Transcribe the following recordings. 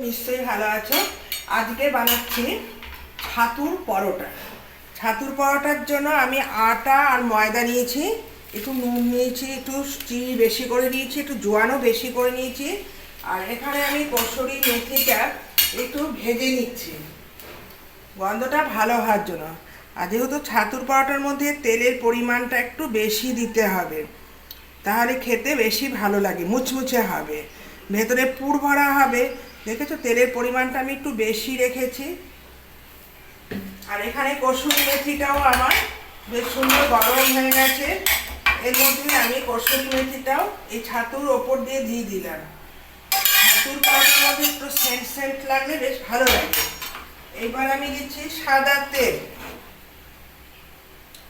নিশ্চয়ই ভালো আছো। আজকে বানাচ্ছি ছাতুর পরোটা। ছাতুর পরোটার জন্য আমি আটা আর ময়দা নিয়েছি, একটু নুন নিয়েছি, একটু চিনি বেশি করে নিয়েছি, একটু জোয়ানও বেশি করে নিয়েছি। আর এখানে আমি কসুরি মেথিটা একটু ভেজে নিচ্ছি। গন্ধটা ভালো হওয়ার জন্য। আর যেহেতু ছাতুর পরোটার মধ্যে তেলের পরিমাণটা একটু বেশি দিতে হবে, তাহলে খেতে বেশি ভালো লাগে, মুচমুচে হবে। ভেতরে পুর ভরা হবে দেখেছ, তেলের পরিমাণটা আমি একটু বেশি রেখেছি। আর এখানে কসুরি মেথিটাও আমার বেশ সুন্দর গরম হয়ে গেছে। এর মধ্যে আমি কসুরি মেথিটাও এই ছাতুর ওপর দিয়ে দিয়ে দিলাম। ছাতুর পরোটার মধ্যে একটু সেন্ট সেন্ট লাগলে বেশ ভালো লাগে। এবার আমি দিচ্ছি সাদা তেল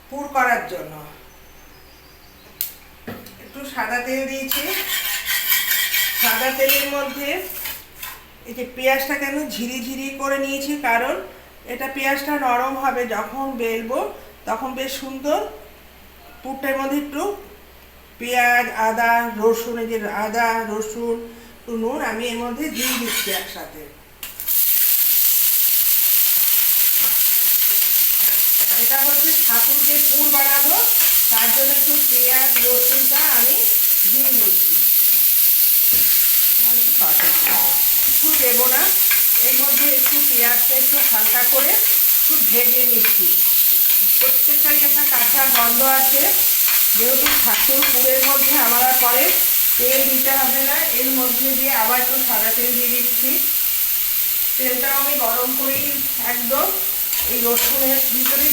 পুর করার জন্য। একটু সাদা তেল দিয়েছি। সাদা তেলের মধ্যে এই যে পেঁয়াজটাকে আমি ঝিরি ঝিরি করে নিয়েছি, কারণ এটা পেঁয়াজটা নরম হবে যখন বেলবো, তখন বেশ সুন্দর পুরটার মধ্যে একটু পেঁয়াজ, আদা, রসুন, এই যে আদা, রসুন, নুন আমি এর মধ্যে দিয়ে দিচ্ছি একসাথে। এটা হচ্ছে যে পুর বানাবো, তার জন্য একটু পেঁয়াজ, রসুনটা আমি দিয়ে দিয়েছি কিছু দেবো না। এর মধ্যে একটু পেঁয়াজটা একটু হালকা করে একটু ভেজে নিচ্ছি। প্রত্যেকটারই একটা কাঁচা গন্ধ আছে। যেহেতু ছাতুর পুরের মধ্যে আমরা পরে তেল দিতে হবে না। এর মধ্যে দিয়ে আবার একটু সাদা তেল দিয়ে দিচ্ছি। তেলটাও আমি গরম করেই একদম এই রসুনের ভিতরে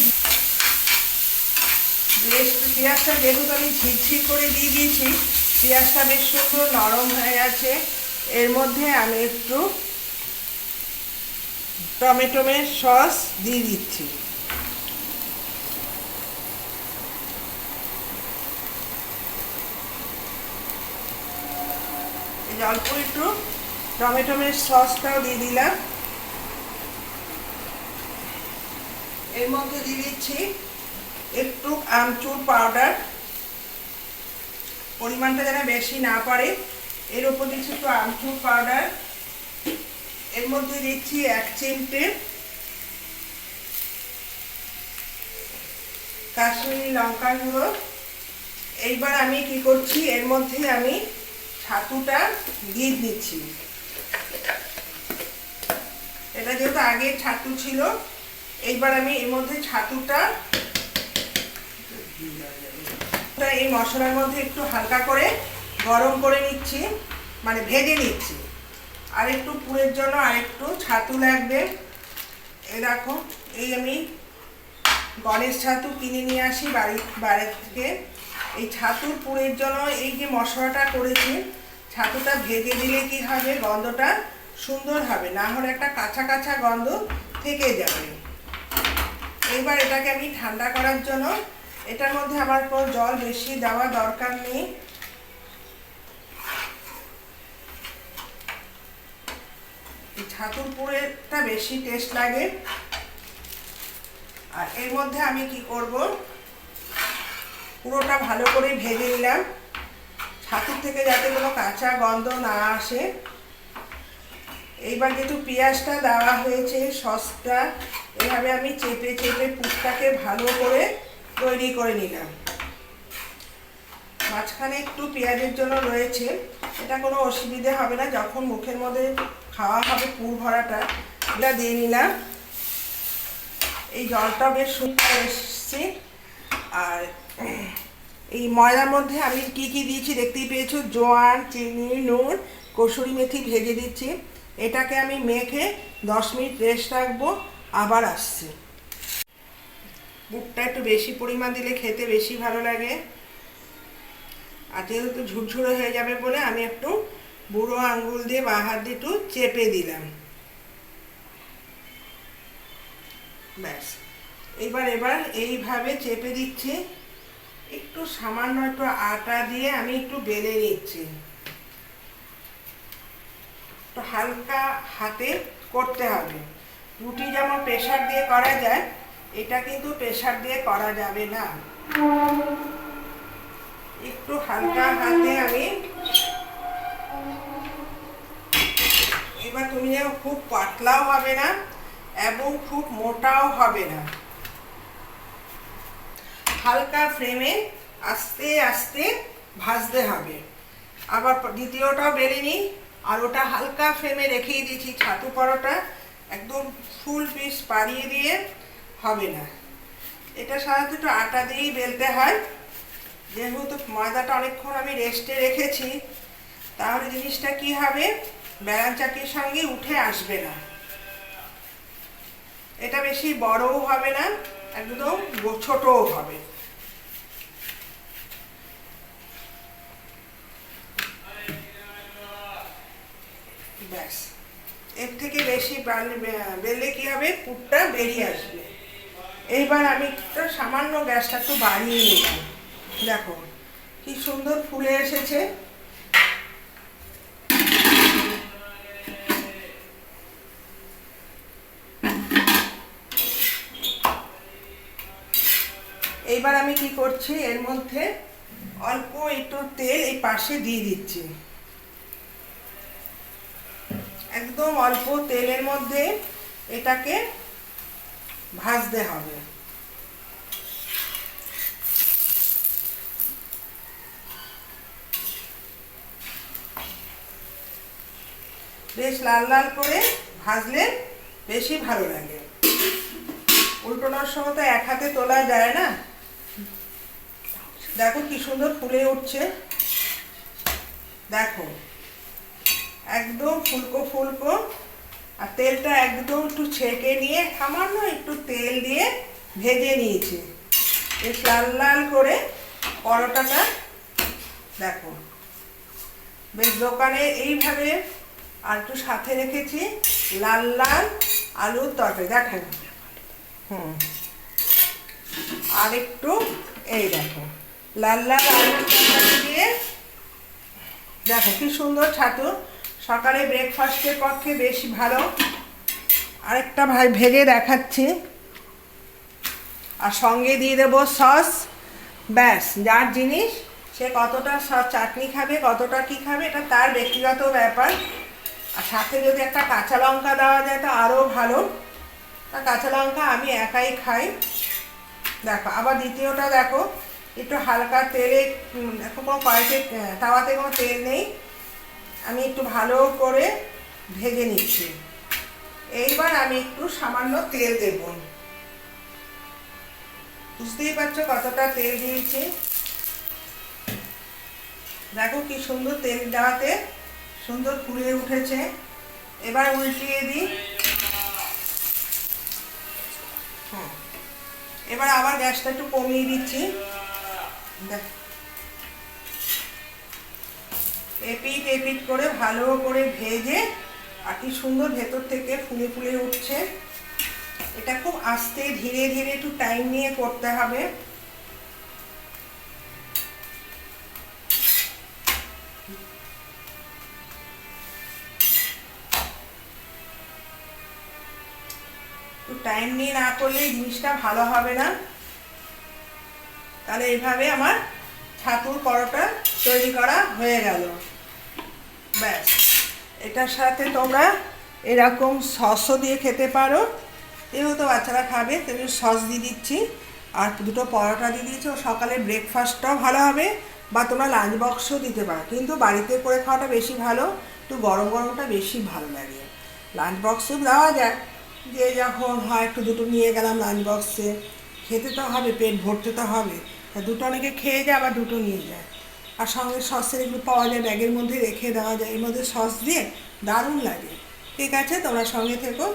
বেশ, পেঁয়াজটা যেহেতু আমি ঝিরঝির করে দিয়ে দিয়েছি, পেঁয়াজটা বেশ সুন্দর নরম হয়ে গেছে। এর মধ্যে আমি একটু টমেটোমের সস দিয়ে দিচ্ছি। অল্প একটু টমেটোমের সসটাও দিয়ে দিলাম। এর মধ্যে দিয়ে দিচ্ছি একটু আমচুর পাউডার। পরিমাণটা যেন বেশি না পড়ে এর উপর দিচ্ছি একটু আমচুর পাউডার। এর মধ্যে দিচ্ছি এক চিমটে কাশ্মীরি লঙ্কার গুঁড়ো। এইবার আমি কি করছি, এর মধ্যে আমি ছাতুটা দিয়ে দিচ্ছি। এটা যেহেতু আগে ছাতু ছিল, এইবার আমি এর মধ্যে ছাতুটা এই মশলার মধ্যে একটু হালকা করে গরম করে নিচ্ছি মানে ভেজে নিচ্ছি। আর একটু পুরের জন্য আর একটু ছাতু লাগবে। এই দেখো, এই আমি গণেশ ছাতু কিনে নিয়ে আসি বাড়ি বাড়ি থেকে। এই ছাতুর পুরের জন্য এই যে মশলাটা করেছি, ছাতুটা ভেজে দিলে কি হবে? গন্ধটা সুন্দর হবে, না হলে একটা কাঁচা কাঁচা গন্ধ থেকে যাবে। এবার এটাকে আমি ঠান্ডা করার জন্য, এটার মধ্যে আমার কোনো জল বেশি দেওয়া দরকার নেই। পুরেটা বেশি টেস্ট লাগে। আর এর মধ্যে আমি কি করব? পুরোটা ভালো করে ভেজে নিলাম। ছাতুর থেকে যাতে কোনো কাঁচা গন্ধ না আসে। এইবার যেহেতু পেঁয়াজটা দেওয়া হয়েছে, সসটা, এভাবে আমি চেপে চেপে পুরটাকে ভালো করে তৈরি করে নিলাম। মাঝখানে একটু পেঁয়াজের জন্য রয়েছে। এটা কোনো অসুবিধে হবে না, যখন মুখের মধ্যে খাওয়া হবে পুর ভরাটা এটা দিয়ে নিলাম। এই জলটা বেশ সুন্দর এসছে। আর এই ময়দার মধ্যে আমি কি কি দিয়েছি দেখতেই পেয়েছ? জোয়ান, চিনি, নুন, কসুরি মেথি ভেজে দিচ্ছি। এটাকে আমি মেখে দশ মিনিট রেস্ট রাখব, আবার আসছি। বুটটা একটু বেশি পরিমাণ দিলে খেতে বেশি ভালো লাগে। আর যেহেতু ঝুরঝুরে হয়ে যাবে বলে আমি একটু বুড়ো আঙ্গুল দিয়ে বা হাত দিয়ে একটু চেপে দিলাম। ব্যাস। এবার এবার এইভাবে চেপে দিচ্ছি। একটু সামান্য একটু আটা দিয়ে আমি একটু বেলে নিচ্ছি। একটু হালকা হাতে করতে হবে। রুটি যেমন প্রেশার দিয়ে করা যায়, এটা কিন্তু প্রেশার দিয়ে করা যাবে না। একটু হালকা হাতে আমি এবার তুমি যেন খুব পাতলাও হবে না এবং খুব মোটাও হবে না। হালকা ফ্রেমে আস্তে আস্তে ভাজতে হবে। আবার দ্বিতীয়টাও বেলে নিই। আর ওটা হালকা ফ্রেমে রেখেই দিয়েছি ছাতু পরোটা। একদম ফুল পিস পাড়িয়ে দিয়ে হবে না। এটা সাধারণত একটু আটা দিয়েই বেলতে হয়। যেহেতু ময়দাটা অনেকক্ষণ আমি রেস্টে রেখেছি, তাহলে জিনিসটা কি হবে? বেড়ান চাকির সঙ্গে উঠে আসবে না। এটা বেশি বড়ও হবে না, একদম ছোটও হবে। ব্যাস। এর থেকে বেশি বেলে কি হবে? পুরটা বেরিয়ে আসবে। এইবার আমি সামান্য গ্যাসটা একটু বাড়িয়ে নিলাম। দেখো, কি সুন্দর ফুলে এসেছে। এইবার আমি কি করছি, এর মধ্যে অল্প একটু তেল এই পাশে দিয়ে দিচ্ছি। একদম অল্প তেলের মধ্যে এটাকে ভাজতে হবে। বেশ লাল লাল করে ভাজলে বেশি ভালো লাগে। উল্টোনোর সময় তো এক হাতে তোলা যায় না? দেখো কি সুন্দর ফুলে উঠছে। দেখো, একদম ফুলকো ফুলকো, আর তেলটা একদম একটু ছেঁকে নিয়ে, সামান্য একটু তেল দিয়ে ভেজে নিয়েছি। বেশ লাল লাল করে পরোটাটা, দেখো, বেশ দোকানে এইভাবে আর একটু সাথে রেখেছি লাল লাল আলুর তরকারি, দেখেন। হুম। আর একটু এই দেখো, লাল লাল আলুর তরকারি দিয়ে, দেখো কি সুন্দর ছাতু। সকালে ব্রেকফাস্টের পক্ষে বেশ ভালো। আরেকটা ভাই ভেজে দেখাচ্ছি। আর সঙ্গে দিয়ে দেবো সস। ব্যাস, যার জিনিস সে কতটা চাটনি খাবে, কতটা কি খাবে, এটা তার ব্যক্তিগত ব্যাপার। আর সাথে যদি একটা কাঁচা লঙ্কা দেওয়া যায় তো আরও ভালো। তা কাঁচা লঙ্কা আমি একাই খাই। দেখো, আবার দ্বিতীয়টা দেখো, একটু হালকা তেলে দেখো কোনো কড়াইতে তাওয়াতে কোনো তেল নেই। আমি একটু ভালো করে ভেজে নিচ্ছি। এইবার আমি একটু সামান্য তেল দেব। বুঝতেই পারছ কতটা তেল দিয়েছি? দেখো কি সুন্দর তেল দেওয়াতে সুন্দর ফুলে উঠেছে। এবার উল্টিয়ে দিই। এবার আবার গ্যাসটা একটু কমিয়ে দিচ্ছি। এপিট এপিট করে ভালো করে ভেজে, আর কি সুন্দর ভেতর থেকে ফুলে ফুলে উঠছে। এটা খুব আস্তে ধীরে ধীরে একটু টাইম নিয়ে করতে হবে। একটু টাইম নিয়ে না করলে জিনিসটা ভালো হবে না। তাহলে এইভাবে আমার ছাতুর পরোটা তৈরি করা হয়ে গেল। ব্যাস। এটার সাথে তোমরা এরকম সসও দিয়ে খেতে পারো। যেহেতু বাচ্চারা খাবে, তেমনি সস দিয়ে দিচ্ছি। আর দুটো পরোটা দিয়ে দিয়েছি, ও সকালে ব্রেকফাস্টটাও ভালো হবে বা তোমরা লাঞ্চ বক্সও দিতে পারো। কিন্তু বাড়িতে করে খাওয়াটা বেশি ভালো, একটু গরম গরমটা বেশি ভালো লাগে। লাঞ্চ বক্সও দেওয়া যায় যে যখন হয় একটু দুটো নিয়ে গেলাম লাঞ্চ বক্সে খেতে তো হবে, পেট ভরতে তো হবে। তা দুটো অনেকে খেয়ে যায়, আবার দুটো নিয়ে যায়। আর সঙ্গে সসের এগুলো পাওয়া যায়, ব্যাগের মধ্যে রেখে দেওয়া যায়। এর মধ্যে সস দিয়ে দারুণ লাগে। ঠিক আছে, তোমরা সঙ্গে থেকো।